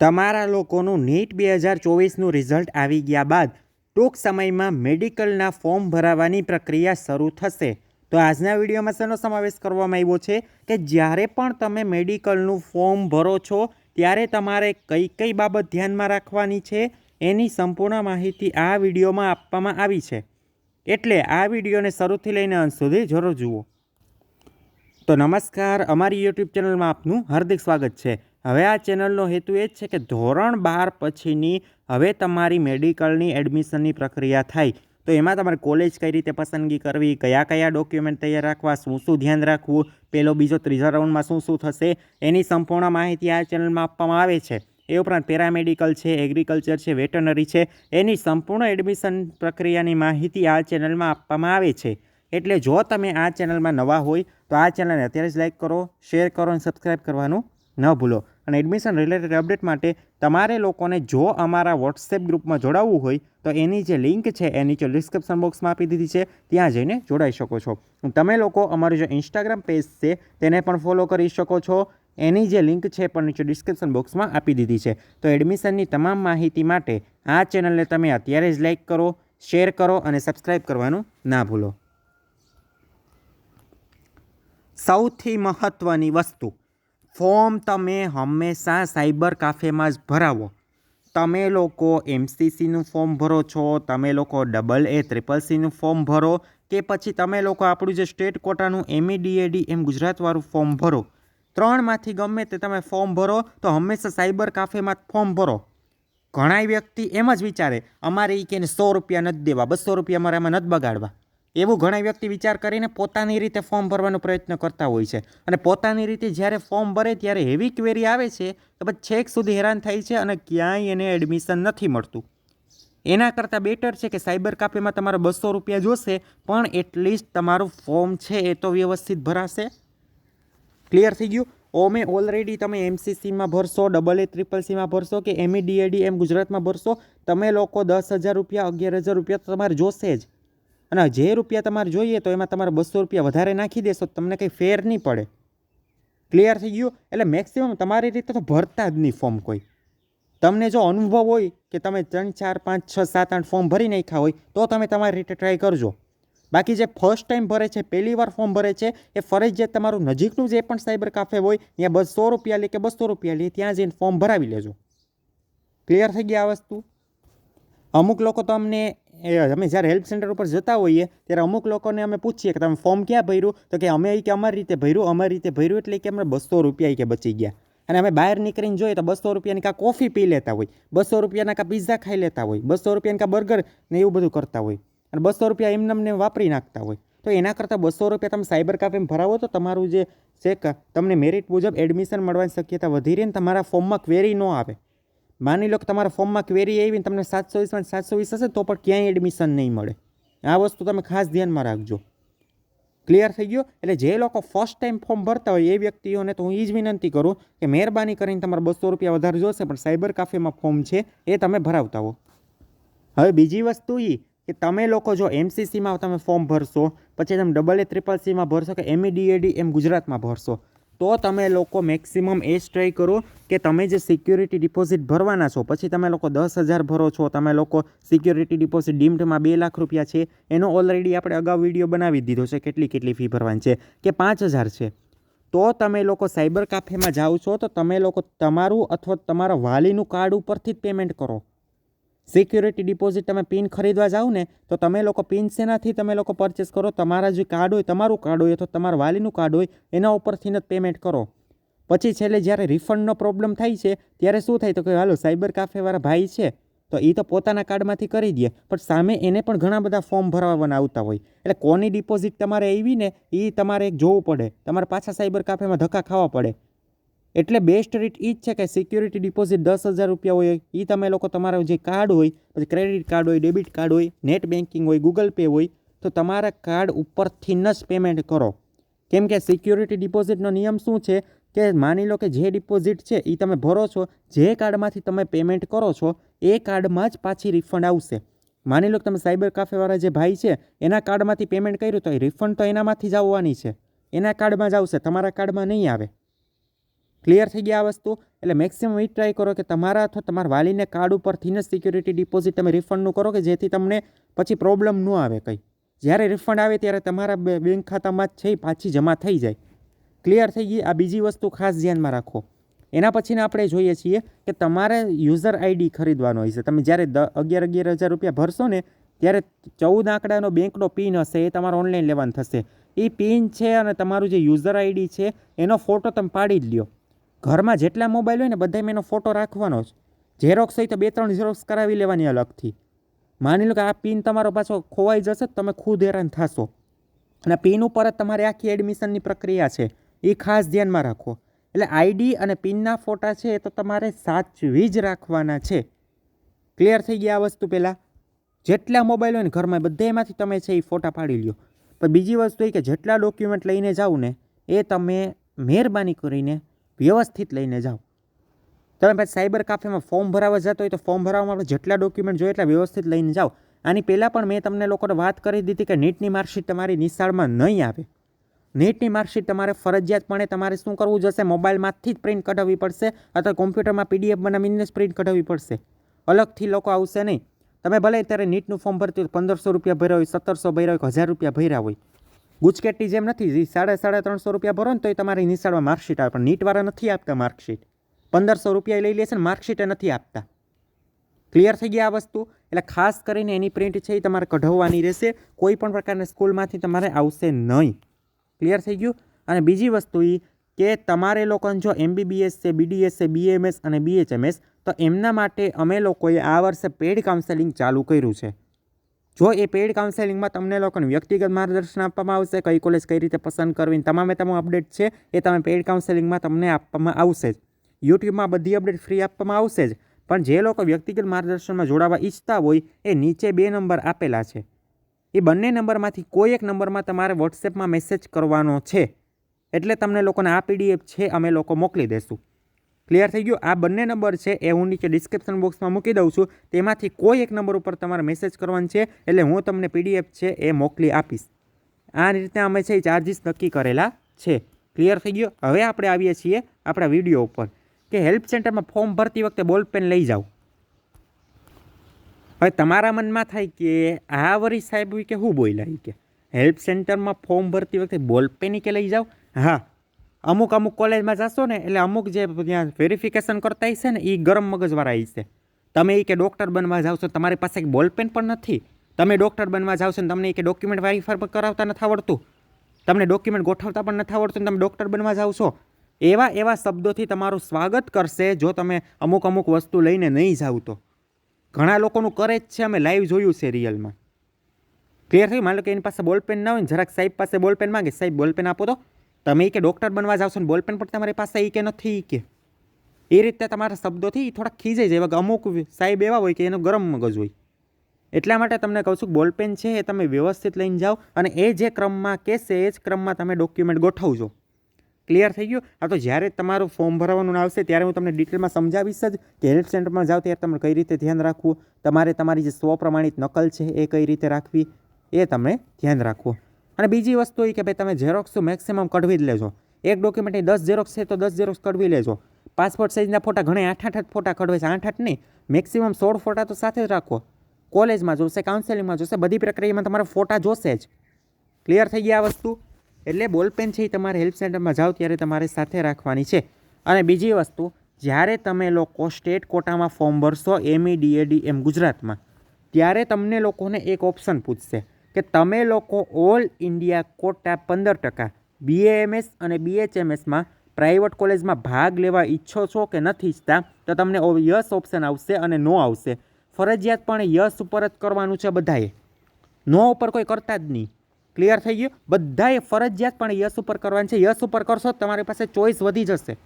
તમારા લોકોનું નીટ બે હજાર ચોવીસનું રિઝલ્ટ આવી ગયા બાદ ટૂંક સમયમાં મેડિકલના ફોર્મ ભરાવાની પ્રક્રિયા શરૂ થશે. તો આજના વિડીયોમાં શેનો સમાવેશ કરવામાં આવ્યો છે કે જ્યારે પણ તમે મેડિકલનું ફોર્મ ભરો છો, ત્યારે તમારે કઈ કઈ બાબત ધ્યાનમાં રાખવાની છે, એની સંપૂર્ણ માહિતી આ વિડીયોમાં આપવામાં આવી છે. એટલે આ વિડીયોને શરૂથી લઈને અંત સુધી જરૂર જુઓ. તો નમસ્કાર, અમારી યુટ્યુબ ચેનલમાં આપનું હાર્દિક સ્વાગત છે. હવે આ ચેનલનો હેતુ એ જ છે કે ધોરણ બાર પછીની હવે તમારી મેડિકલની એડમિશનની પ્રક્રિયા થાય. તો એમાં તમારે કોલેજ કઈ રીતે પસંદગી કરવી, કયા કયા ડોક્યુમેન્ટ તૈયાર રાખવા, શું શું ધ્યાન રાખવું પહેલો બીજો, ત્રીજા રાઉન્ડમાં શું શું થશે, એની સંપૂર્ણ માહિતી આ ચેનલમાં આપવામાં આવે છે. એ ઉપરાંત પેરામેડિકલ છે, એગ્રીકલ્ચર છે વેટનરી છે, એની સંપૂર્ણ એડમિશન પ્રક્રિયાની માહિતી આ ચેનલમાં આપવામાં આવે છે. એટલે જો તમે આ ચેનલમાં નવા હોય, તો આ ચેનલને અત્યારે જ લાઇક કરો, શેર કરો અને સબસ્ક્રાઈબ કરવાનું ન ભૂલો. અને એડમિશન રિલેટેડ અપડેટ માટે તમારે લોકોને જો અમારા વોટ્સએપ ગ્રુપમાં જોડાવવું હોય, તો એની જે લિંક છે એ નીચે ડિસ્ક્રિપ્શન બોક્સમાં આપી દીધી છે. ત્યાં જઈને જોડાઈ શકો છો. તમે લોકો અમારું જે ઇન્સ્ટાગ્રામ પેજ છે, તેને પણ ફોલો કરી શકો છો. એની જે લિંક છે પણ નીચે ડિસ્ક્રિપ્શન બોક્સમાં આપી દીધી છે. તો એડમિશનની તમામ માહિતી માટે આ ચેનલને તમે અત્યારે જ લાઇક કરો શેર કરો અને સબસ્ક્રાઈબ કરવાનું ના ભૂલો. સૌથી મહત્ત્વની વસ્તુ. ફોર્મ તમે હંમેશા સાયબર કાફેમાં જ ભરાવો. તમે લોકો એમસીસીનું ફોર્મ ભરો છો, તમે લોકો ડબલ એ ટ્રિપલ સીનું ફોર્મ ભરો કે પછી તમે લોકો આપણું જે સ્ટેટ કોટાનું એમઈડીએડી એમ ગુજરાતવાળું ફોર્મ ભરો. ત્રણમાંથી ગમે તે તમે ફોર્મ ભરો તો હંમેશા સાયબર કાફેમાં ફોર્મ ભરો. ઘણા વ્યક્તિ એમ જ વિચારે, અમારે એ કે સો રૂપિયા નથી દેવા, બસો રૂપિયા અમારે એમાં નથી બગાડવા. એવું ઘણા વ્યક્તિ વિચાર કરીને પોતાની રીતે ફોર્મ ભરવાનો પ્રયત્ન કરતા હોય છે. અને પોતાની રીતે જ્યારે ફોર્મ ભરે ત્યારે એવી ક્વેરી આવે છે કે પછી છેક સુધી હેરાન થાય છે અને ક્યાંય એને એડમિશન નથી મળતું. એના કરતાં બેટર છે કે સાયબર કાફેમાં તમારા બસો રૂપિયા જોશે, પણ એટલીસ્ટ તમારું ફોર્મ છે એ તો વ્યવસ્થિત ભરાશે. ક્લિયર થઈ ગયું? ઓમે ઓલરેડી તમે એમસીસીમાં ભરશો, ડબલ એ ટ્રિપલ સીમાં ભરશો કે એમઈડીએડી એમ ગુજરાતમાં ભરશો? તમે લોકો દસ હજાર રૂપિયા, અગિયાર હજાર રૂપિયા તો તમારે જોશે જ. અને જે રૂપિયા તમારે જોઈએ તો એમાં તમારે બસો રૂપિયા વધારે નાખી દેશો તમને કંઈ ફેર નહીં પડે. ક્લિયર થઈ ગયું? એટલે મેક્સિમમ તમારી રીતે તો ભરતા જ નહીં ફોર્મ કોઈ. તમને જો અનુભવ હોય કે તમે ત્રણ, ચાર, પાંચ, છ, સાત, આઠ ફોર્મ ભરી નાખ્યા હોય તો તમે તમારી રીતે ટ્રાય કરજો. બાકી જે ફર્સ્ટ ટાઈમ ભરે છે, પહેલી વાર ફોર્મ ભરે છે, એ ફરજિયાત તમારું નજીકનું જે પણ સાયબર કાફે હોય, ત્યાં બસો રૂપિયા લે કે બસો રૂપિયા લે, ત્યાં જઈને ફોર્મ ભરાવી લેજો. ક્લિયર થઈ ગયા આ વસ્તુ? અમુક લોકો તો અમને એ અમે જ્યારે હેલ્પ સેન્ટર ઉપર જતા હોઈએ, ત્યારે અમુક લોકોને અમે પૂછીએ કે તમે ફોર્મ ક્યાં ભર્યું? તો કે અમે કે અમારી રીતે ભર્યું, અમારી રીતે ભર્યું એટલે કે અમને બસો રૂપિયા કે બચી ગયા. અને અમે બહાર નીકળીને જોઈએ તો બસો રૂપિયાની કાં કોફી પી લેતા હોય, બસો રૂપિયાના કાં પિઝા ખાઈ લેતા હોય, બસો રૂપિયાની કાં બર્ગર ને એવું બધું કરતા હોય. અને બસો રૂપિયા એમને વાપરી નાખતા હોય. તો એના કરતાં બસો રૂપિયા તમે સાયબર કાફેમાં ભરાવો તો તમારું જે છે તમને મેરિટ મુજબ એડમિશન મળવાની શક્યતા વધી રહી ને તમારા ફોર્મમાં ક્વેરી ન આવે. માની લો કે તમારા ફોર્મમાં ક્વેરી આવી તમને સાતસો વીસમાં સાતસો વીસ હશે તો પણ ક્યાંય એડમિશન નહીં મળે. આ વસ્તુ તમે ખાસ ધ્યાનમાં રાખજો. ક્લિયર થઈ ગયો? એટલે જે લોકો ફર્સ્ટ ટાઈમ ફોર્મ ભરતા હોય એ વ્યક્તિઓને તો હું એ જ વિનંતી કરું કે મહેરબાની કરીને તમારે બસો રૂપિયા વધારે જોશે, પણ સાયબર કાફેમાં ફોર્મ છે એ તમે ભરાવતા હો. હવે બીજી વસ્તુ એ કે તમે લોકો જો એમસીસીમાં તમે ફોર્મ ભરશો, પછી તમે ડબલ એ ટ્રિપલ સીમાં ભરશો કે એમઈડીએડી એમ ગુજરાતમાં ભરશો તો તમે લોકો મેક્સિમમ એ જ ટ્રાય કરો કે તમે જે સિક્યુરિટી ડિપોઝિટ ભરવાના છો, પછી તમે લોકો દસ હજાર ભરો છો, તમે લોકો સિક્યુરિટી ડિપોઝિટ ડીમ્ડમાં બે લાખ રૂપિયા છે, એનો ઓલરેડી આપણે અગાઉ વીડિયો બનાવી દીધો છે, કેટલી કેટલી ફી ભરવાની છે, કે પાંચ હજાર છે. તો તમે લોકો સાયબર કાફેમાં જાઓ છો, તો તમે લોકો તમારું અથવા તમારા વાલીનું કાર્ડ ઉપરથી જ પેમેન્ટ કરો. સિક્યુરિટી ડિપોઝિટ તમે પિન ખરીદવા જાઓ ને, તો તમે લોકો પિન શેનાથી તમે લોકો પરચેસ કરો? તમારા જે કાર્ડ હોય, તમારું કાર્ડ હોય અથવા તમારા વાલીનું કાર્ડ હોય, એના ઉપરથી જ પેમેન્ટ કરો. પછી છેલ્લે જ્યારે રિફંડનો પ્રોબ્લેમ થાય છે, ત્યારે શું થાય? તો કે હાલો, સાયબર કાફેવાળા ભાઈ છે, તો એ તો પોતાના કાર્ડમાંથી કરી દે, પણ સામે એને પણ ઘણા બધા ફોર્મ ભરવાના આવતા હોય. એટલે કોની ડિપોઝિટ તમારે આવી ને એ તમારે એક જોવું પડે. તમારે પાછા સાયબર કાફેમાં ધક્કા ખાવા પડે. એટલે બેસ્ટ રીટ એ જ છે કે સિક્યુરિટી ડિપોઝિટ દસ હજાર રૂપિયા હોય એ તમે લોકો તમારો જે કાર્ડ હોય, પછી ક્રેડિટ કાર્ડ હોય ડેબિટ કાર્ડ હોય નેટ બેન્કિંગ હોય ગૂગલ પે હોય, તો તમારા કાર્ડ ઉપરથી જ પેમેન્ટ કરો. કેમ કે સિક્યુરિટી ડિપોઝિટનો નિયમ શું છે કે માની લો કે જે ડિપોઝિટ છે એ તમે ભરો છો, જે કાર્ડમાંથી તમે પેમેન્ટ કરો છો, એ કાર્ડમાં જ પાછી રિફંડ આવશે. માની લો કે તમે સાયબર કાફેવાળા જે ભાઈ છે, એના કાર્ડમાંથી પેમેન્ટ કર્યું તો એ રિફંડ તો એનામાંથી જ આવવાની છે. એના કાર્ડમાં જ આવશે, તમારા કાર્ડમાં નહીં આવે. ક્લિયર થઈ ગયા આ વસ્તુ. એટલે મેક્સિમમ એ ટ્રાય કરો કે તમારા અથવા તમારા વાલીને કાર્ડ ઉપરથી જ સિક્યુરિટી ડિપોઝિટ તમે રિફંડનું કરો કે જેથી તમને પછી પ્રોબ્લેમ ન આવે કંઈ. જ્યારે રિફંડ આવે ત્યારે તમારા બેંક ખાતામાં જ છે એ પાછી જમા થઈ જાય. ક્લિયર થઈ ગઈ. આ બીજી વસ્તુ ખાસ ધ્યાનમાં રાખો. એના પછીને આપણે જોઈએ છીએ કે તમારે યુઝર આઈડી ખરીદવાનો હોય છે. તમે જ્યારે અગિયાર અગિયાર હજાર રૂપિયા ભરશો ને, ત્યારે ચૌદ આંકડાનો બેંકનો પિન હશે એ તમારે ઓનલાઈન લેવાનું થશે. એ પિન છે અને તમારું જે યુઝર આઈડી છે એનો ફોટો તમે પાડી જ લ્યો. ઘરમાં જેટલા મોબાઈલ હોય ને બધામાં એનો ફોટો રાખવાનો જ. ઝેરોક્સ હોય તો બે ત્રણ ઝેરોક્સ કરાવી લેવાની અલગથી. માની લો કે આ પિન તમારો પાછો ખોવાઈ જશે તમે ખુદ હેરાન થશો. અને પિન ઉપર જ તમારી આખી એડમિશનની પ્રક્રિયા છે. એ ખાસ ધ્યાનમાં રાખો. એટલે આઈડી અને પિનના ફોટા છે એ તો તમારે સાચવી જ રાખવાના છે. ક્લિયર થઈ ગયા આ વસ્તુ પહેલાં? જેટલા મોબાઈલ હોય ને ઘરમાં બધામાંથી તમે છે એ ફોટા પાડી લ્યો. પણ બીજી વસ્તુ એ કે જેટલા ડોક્યુમેન્ટ લઈને જાઓ ને, એ તમે મહેરબાની કરીને વ્યવસ્થિત લઈને જાઓ. તમે પછી સાયબર કાફેમાં ફોર્મ ભરાવવા જતો હોય તો ફોર્મ ભરાવવામાં આપણે જેટલા ડોક્યુમેન્ટ જોઈએ એટલા વ્યવસ્થિત લઈને જાઓ. આની પહેલાં પણ મેં તમને લોકોને વાત કરી દીધી કે નીટની માર્કશીટ તમારી નિશાળમાં નહીં આવે. નીટની માર્કશીટ તમારે ફરજિયાતપણે તમારે શું કરવું જશે? મોબાઈલમાંથી જ પ્રિન્ટ કઢાવવી પડશે અથવા કોમ્પ્યુટરમાં પીડીએફ બનાવીને જ પ્રિન્ટ કઢાવવી પડશે. અલગથી લોકો આવશે નહીં. તમે ભલે ત્યારે નીટનું ફોર્મ ભરતી હોય પંદરસો રૂપિયા ભર્યા હોય, સત્તરસો ભર્યા હોય હજાર રૂપિયા ભર્યા હોય. ગુજકેટની જેમ નથી, જે સાડા સાડા ત્રણસો રૂપિયા ભરો ને તો તમારી નિશાળમાં માર્કશીટ આવે પણ નીટવાળા નથી આપતા માર્કશીટ. પંદરસો રૂપિયા લઈ લેશે ને માર્કશીટ નથી આપતા. ક્લિયર થઈ ગયા આ વસ્તુ? એટલે ખાસ કરીને એની પ્રિન્ટ છે એ તમારે કઢાવવાની રહેશે. કોઈ પણ પ્રકારના સ્કૂલમાંથી તમારે આવશે નહીં. ક્લિયર થઈ ગયું? અને બીજી વસ્તુ એ કે તમારે લોકોને જો એમબીબીએસ છે, બીડીએસ છે, બીએમએસ અને બીએચએમએસ, તો એમના માટે અમે લોકોએ આ વર્ષે પેડ કાઉન્સેલિંગ ચાલુ કર્યું છે. જો એ પેઈડ કાઉન્સેલિંગમાં તમને લોકોને વ્યક્તિગત માર્ગદર્શન આપવામાં આવશે, કઈ કોલેજ કઈ રીતે પસંદ કરવી તમામે તમામ અપડેટ છે, એ તમે પેઈડ કાઉન્સેલિંગમાં તમને આપવામાં આવશે જ. યુટ્યુબમાં બધી અપડેટ ફ્રી આપવામાં આવશે જ. પણ જે લોકો વ્યક્તિગત માર્ગદર્શનમાં જોડાવા ઈચ્છતા હોય, એ નીચે બે નંબર આપેલા છે. એ બંને નંબરમાંથી કોઈ એક નંબરમાં તમારે વોટ્સએપમાં મેસેજ કરવાનો છે. એટલે તમને લોકોને આ પીડીએફ છે, અમે લોકો મોકલી દઈશું ક્લિયર થઈ ગયું? આ બંને નંબર છે, એ હું નીચે ડિસ્ક્રિપ્શન બોક્સમાં મૂકી દઉં છું. તેમાંથી કોઈ એક નંબર ઉપર તમારે મેસેજ કરવાનો છે, એટલે હું તમને પીડીએફ છે, એ મોકલી આપીશ. આ રીતે અમે છે ચાર્જિસ નક્કી કરેલા છે. ક્લિયર થઈ ગયો? હવે આપણે આવીએ છીએ આપણા વીડિયો ઉપર. કે હેલ્પ સેન્ટરમાં ફોર્મ ભરતી વખતે બોલ પેન લઈ જાઓ. હવે તમારા મનમાં થાય કે આ વરી સાહેબ કે હું બોલ્યા કે? હેલ્પ સેન્ટરમાં ફોર્મ ભરતી વખતે બોલ પેન કે લઈ જાઓ? હા. અમુક અમુક કોલેજમાં જશો ને, એટલે અમુક જે ત્યાં વેરિફિકેશન કરતા હશે ને એ ગરમ મગજવાળા હશે. તમે એ કે ડૉક્ટર બનવા જાઓ છો, તમારી પાસે એક બોલ પેન પણ નથી. તમે ડૉક્ટર બનવા જાઓ છો ને, તમને એ કે ડોક્યુમેન્ટ વેરીફાઈ પણ કરાવતા નથી આવડતું. તમને ડોક્યુમેન્ટ ગોઠવતા પણ નથી આવડતું તમે ડૉક્ટર બનવા જાઓ છો. એવા એવા શબ્દોથી તમારું સ્વાગત કરશે જો તમે અમુક અમુક વસ્તુ લઈને નહીં જાઓ તો. ઘણા લોકોનું કરે જ છે, અમે લાઈવ જોયું છે રિયલમાં ક્લિયર થયું? માનો કે એની પાસે બોલપેન ના હોય ને, જરાક સાહેબ પાસે બોલપેન માંગે, સાહેબ બોલપેન આપો તો. તમે કે ડૉક્ટર બનવા જાવ છો ને બોલપેન, પણ તમારી પાસે એ કે નથી કે. એ રીતે તમારા શબ્દોથી થોડાક ખીજાઈ જાય. એવા અમુક સાહેબ એવા હોય કે એનો ગરમ મગજ હોય. એટલા માટે તમને કહું છું, બોલપેન છે એ તમે વ્યવસ્થિત લઈને જાઓ અને એ જે ક્રમમાં કહેશે, એ જ ક્રમમાં તમે ડોક્યુમેન્ટ ગોઠવજો. ક્લિયર થઈ ગયું? આ તો જ્યારે તમારું ફોર્મ ભરવાનું આવશે, ત્યારે હું તમને ડિટેલમાં સમજાવીશ જ કે હેલ્થ સેન્ટરમાં જાઓ, ત્યારે તમારે કઈ રીતે ધ્યાન રાખવું, તમારે તમારી જે સ્વપ્રમાણિત નકલ છે એ કઈ રીતે રાખવી, એ તમે ધ્યાન રાખવું અને બીજી વસ્તુ એ કે ભાઈ તમે ઝેરોક્સ મેક્સિમમ કઢવી જ લેજો. એક ડોક્યુમેન્ટની દસ ઝેરોક્સ છે તો દસ ઝેરોક્સ કઢવી લેજો. પાસપોર્ટ સાઇઝના ફોટા ઘણા આઠ આઠ ફોટા કઢવે છે. આઠ આઠ નહીં. મેક્સિમમ સોળ ફોટા તો સાથે જ રાખો. કોલેજમાં જોશે કાઉન્સેલિંગમાં જોશે, બધી પ્રક્રિયામાં તમારા ફોટા જોશે જ. ક્લિયર થઈ ગયા આ વસ્તુ? એટલે બોલપેન છે એ તમારે હેલ્પ સેન્ટરમાં જાઓ ત્યારે તમારે સાથે રાખવાની છે. અને બીજી વસ્તુ, જ્યારે તમે લોકો સ્ટેટ કોટામાં ફોર્મ ભરશો એમઈ ડીએડી એમ ગુજરાતમાં, ત્યારે તમને લોકોને એક ઓપ્શન પૂછશે. કે તમે લોકો ઓલ ઇન્ડિયા કોટા પંદર ટકા બીએએમએસ અને બીએચએમએસમાં પ્રાઇવેટ કોલેજમાં ભાગ લેવા ઈચ્છો છો કે નથી ઈચ્છતા, તો તમને યસ ઓપ્શન આવશે અને નો આવશે. ફરજિયાતપણે યસ ઉપર જ કરવાનું છે બધાએ. નો ઉપર કોઈ કરતા જ નહીં. ક્લિયર થઈ ગયું? બધાએ ફરજિયાતપણે યસ ઉપર કરવાનું છે. યસ ઉપર કરશો તમારી પાસે ચોઈસ વધી જશે.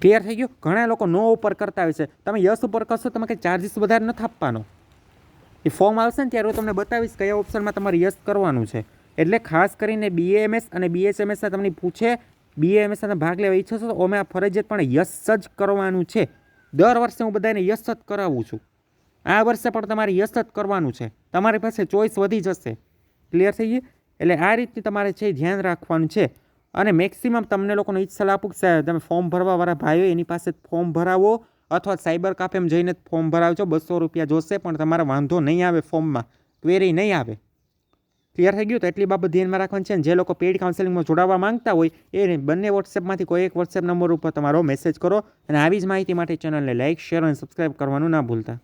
ક્લિયર થઈ ગયું? ઘણા લોકો નો ઉપર કરતા હોય છે. તમે યસ ઉપર કરશો તમે કંઈ ચાર્જિસ વધારે નથી આપવાનો. એ ફોર્મ આવશે ને ત્યારે હું તમને બતાવીશ કયા ઓપ્શનમાં તમારે યસ કરવાનું છે. એટલે ખાસ કરીને બીએએમએસ અને બીએચએમએસના તમને પૂછે બીએએમએસના ભાગ લેવા ઈચ્છો તો અમે આ ફરજિયાતપણે યસ જ કરવાનું છે. દર વર્ષે હું બધાને યસ જ કરાવું છું. આ વર્ષે પણ તમારે યસ જ કરવાનું છે. તમારી પાસે ચોઈસ વધી જશે. ક્લિયર થઈ ગઈ એટલે આ રીતની તમારે છે એ ધ્યાન રાખવાનું છે. અને મેક્સિમમ તમને લોકોને જ સલાહ આપું કે તમે ફોર્મ ભરવાવાળા ભાઈઓ, એની પાસે ફોર્મ ભરાવો. અથવા સાયબર કાફેમાં જઈને ફોર્મ ભરાવજો, બસો રૂપિયા જોશે, પણ તમારે વાંધો નહીં આવે ફોર્મમાં. ક્વેરી નહીં આવે. ક્લિયર થઈ ગયું? તો એટલી બાબત ધ્યાનમાં રાખવાની છે જે લોકો પેઇડ કાઉન્સેલિંગમાં જોડાવા માંગતા હોય, એ બંને વોટ્સએપમાંથી કોઈ એક વોટ્સએપ નંબર ઉપર તમારો મેસેજ કરો અને આવી જ માહિતી માટે ચેનલને લાઇક શેર અને સબસ્ક્રાઈબ કરવાનું ના ભૂલતા.